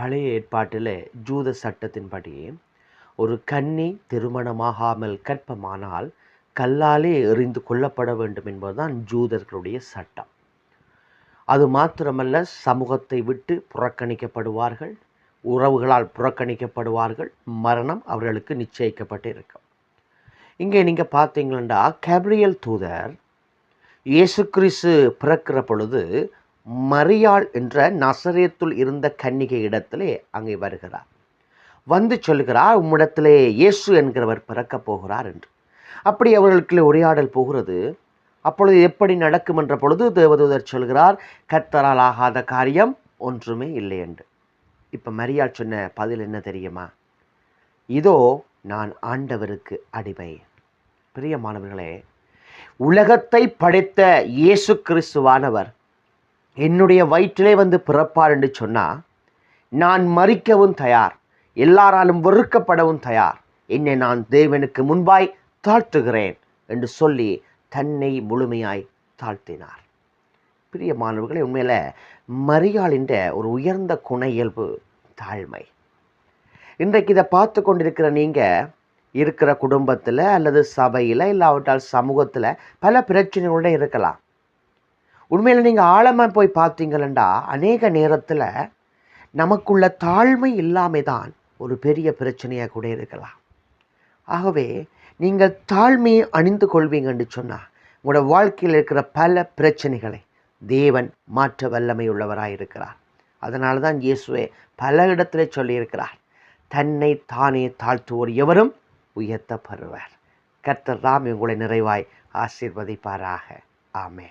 பழைய ஏற்பாட்டில் ஜூத சட்டத்தின்படி ஒரு கன்னி திருமணமாகாமல் கற்பமானால் கல்லாலே எறிந்து கொல்லப்பட வேண்டும் என்பதுதான் ஜூதர்களுடைய சட்டம். அது மாத்திரமல்ல சமூகத்தை விட்டு புறக்கணிக்கப்படுவார்கள் உறவுகளால் புறக்கணிக்கப்படுவார்கள் மரணம் அவர்களுக்கு நிச்சயிக்கப்பட்டு இருக்கும் இங்கே நீங்கள் பார்த்தீங்களா கேப்ரியல் தூதர் இயேசு கிறிஸ்து பிறக்கிற பொழுது மரியாள் என்ற நசரேத்துள் இருந்த கன்னிகை இடத்திலே அங்கே வருகிறார். வந்து சொல்கிறார் உம்மிடத்திலே இயேசு என்கிறவர் பிறக்கப் போகிறார் என்று. அப்படி அவர்களுக்குள்ளே உரையாடல் போகிறது. அப்பொழுது எப்படி நடக்கும் என்ற பொழுது தேவதூதர் சொல்கிறார் கத்தரால் ஆகாத காரியம் ஒன்றுமே இல்லை என்று. இப்போ மரியாள் சொன்ன பதில் என்ன தெரியுமா? இதோ நான் ஆண்டவருக்கு அடிமை. பிரியமானவர்களே உலகத்தை படைத்த இயேசு கிறிஸ்துவானவர் என்னுடைய வயிற்றிலே வந்து பிறப்பார் என்று சொன்னால் நான் மறிக்கவும் தயார் எல்லாராலும் வெறுக்கப்படவும் தயார். என்னை நான் தேவனுக்கு முன்பாய் தாழ்த்துகிறேன் என்று சொல்லி தன்னை முழுமையாய் தாழ்த்தினார். பிரியமானவர்களே உண்மையில் மரியாளின் ஒரு உயர்ந்த குண இயல்பு தாழ்மை. இன்றைக்கு இதை பார்த்து கொண்டிருக்கிற நீங்கள் இருக்கிற குடும்பத்தில் அல்லது சபையில் இல்லாவிட்டால் சமூகத்தில் பல பிரச்சனைகளோட இருக்கலாம். உண்மையில் நீங்கள் ஆழமாக போய் பார்த்தீங்களா அநேக நேரத்தில் நமக்குள்ள தாழ்மை இல்லாமல் தான் ஒரு பெரிய பிரச்சனையாக கூட இருக்கலாம். ஆகவே நீங்கள் தாழ்மையை அணிந்து கொள்வீங்கன்னு சொன்னால் உங்களோட வாழ்க்கையில் இருக்கிற பல பிரச்சனைகளை தேவன் மாற்ற வல்லமை உள்ளவராக இருக்கிறார். அதனால தான் இயேசுவே பல இடத்துல சொல்லியிருக்கிறார் தன்னை தானே தாழ்த்துவோர் எவரும் உயர்த்தப்படுவார். கர்த்தர் ராம் உங்களை நிறைவாய் ஆசீர்வதிப்பாராக. ஆமே